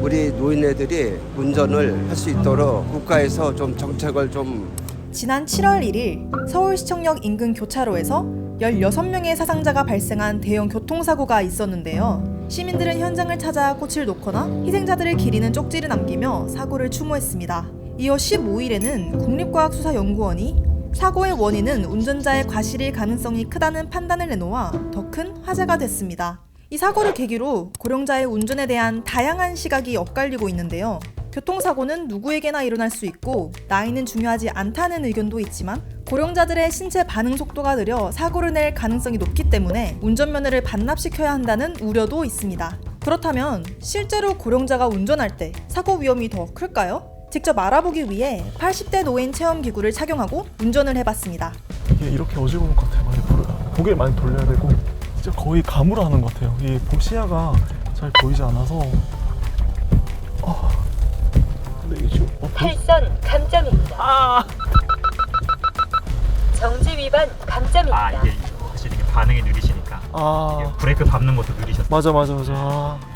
우리 노인네들이 운전을 할 수 있도록 국가에서 좀 정책을 좀 지난 7월 1일 서울시청역 인근 교차로에서 16명의 사상자가 발생한 대형 교통사고가 있었는데요. 시민들은 현장을 찾아 꽃을 놓거나 희생자들의 기리는 쪽지를 남기며 사고를 추모했습니다. 이어 15일에는 국립과학수사연구원이 사고의 원인은 운전자의 과실일 가능성이 크다는 판단을 내놓아 더 큰 화제가 됐습니다. 이 사고를 계기로 고령자의 운전에 대한 다양한 시각이 엇갈리고 있는데요. 교통사고는 누구에게나 일어날 수 있고 나이는 중요하지 않다는 의견도 있지만 고령자들의 신체 반응 속도가 느려 사고를 낼 가능성이 높기 때문에 운전면허를 반납시켜야 한다는 우려도 있습니다. 그렇다면 실제로 고령자가 운전할 때 사고 위험이 더 클까요? 직접 알아보기 위해 80대 노인 체험 기구를 착용하고 운전을 해봤습니다. 이게 이렇게 어지러운 것 같아요. 많이 돌아요. 고개를 많이 돌려야 되고 진짜 거의 감으로 하는 것 같아요. 이 시야가 잘 보이지 않아서 아 근데 이게 지금 어, 보이... 탈선 감점입니다. 아 정지 위반 감점입니다. 아 이게 사실 이게 반응이 느리시니까 아 이게 브레이크 밟는 것도 느리셨어요. 맞아 맞아 맞아 아.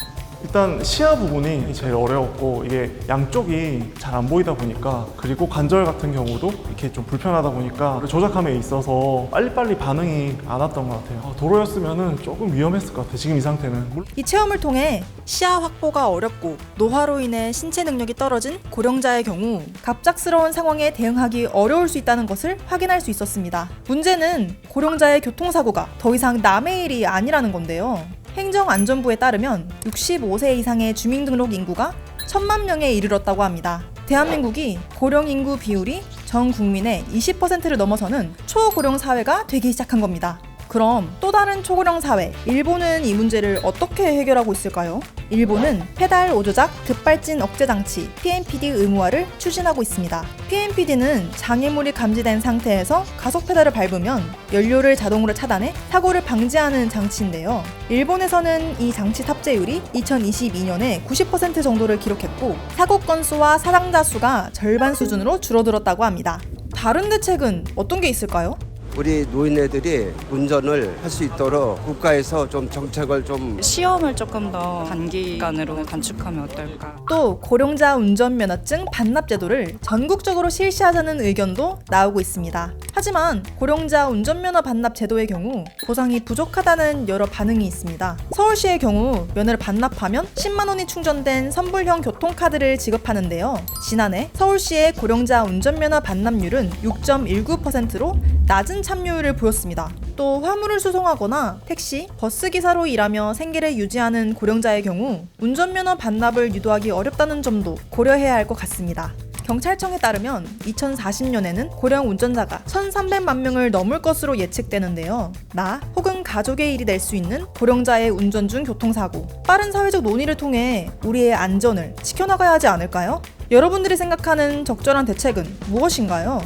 일단 시야 부분이 제일 어려웠고 이게 양쪽이 잘 안 보이다 보니까 그리고 관절 같은 경우도 이렇게 좀 불편하다 보니까 조작함에 있어서 빨리빨리 반응이 안 왔던 것 같아요 아, 도로였으면 조금 위험했을 것 같아요 지금 이 상태는 물- 이 체험을 통해 시야 확보가 어렵고 노화로 인해 신체 능력이 떨어진 고령자의 경우 갑작스러운 상황에 대응하기 어려울 수 있다는 것을 확인할 수 있었습니다. 문제는 고령자의 교통사고가 더 이상 남의 일이 아니라는 건데요. 행정안전부에 따르면 65세 이상의 주민등록 인구가 천만 명에 이르렀다고 합니다. 대한민국이 고령 인구 비율이 전 국민의 20%를 넘어서는 초고령 사회가 되기 시작한 겁니다. 그럼 또 다른 초고령 사회, 일본은 이 문제를 어떻게 해결하고 있을까요? 일본은 페달 오조작 급발진 억제 장치 PMPD 의무화를 추진하고 있습니다. PMPD는 장애물이 감지된 상태에서 가속 페달을 밟으면 연료를 자동으로 차단해 사고를 방지하는 장치인데요. 일본에서는 이 장치 탑재율이 2022년에 90% 정도를 기록했고 사고 건수와 사상자 수가 절반 수준으로 줄어들었다고 합니다. 다른 대책은 어떤 게 있을까요? 우리 노인네들이 운전을 할 수 있도록 국가에서 좀 정책을 좀 시험을 조금 더 단기간으로 단축하면 어떨까? 또 고령자 운전면허증 반납 제도를 전국적으로 실시하자는 의견도 나오고 있습니다. 하지만 고령자 운전면허 반납 제도의 경우 보상이 부족하다는 여러 반응이 있습니다. 서울시의 경우 면허를 반납하면 10만 원이 충전된 선불형 교통카드를 지급하는데요. 지난해 서울시의 고령자 운전면허 반납률은 6.19%로 낮은 참여율을 보였습니다. 또 화물을 수송하거나 택시, 버스 기사로 일하며 생계를 유지하는 고령자의 경우 운전면허 반납을 유도하기 어렵다는 점도 고려해야 할 것 같습니다. 경찰청에 따르면 2040년에는 고령 운전자가 1,300만 명을 넘을 것으로 예측되는데요. 나 혹은 가족의 일이 낼 수 있는 고령자의 운전 중 교통사고. 빠른 사회적 논의를 통해 우리의 안전을 지켜나가야 하지 않을까요? 여러분들이 생각하는 적절한 대책은 무엇인가요?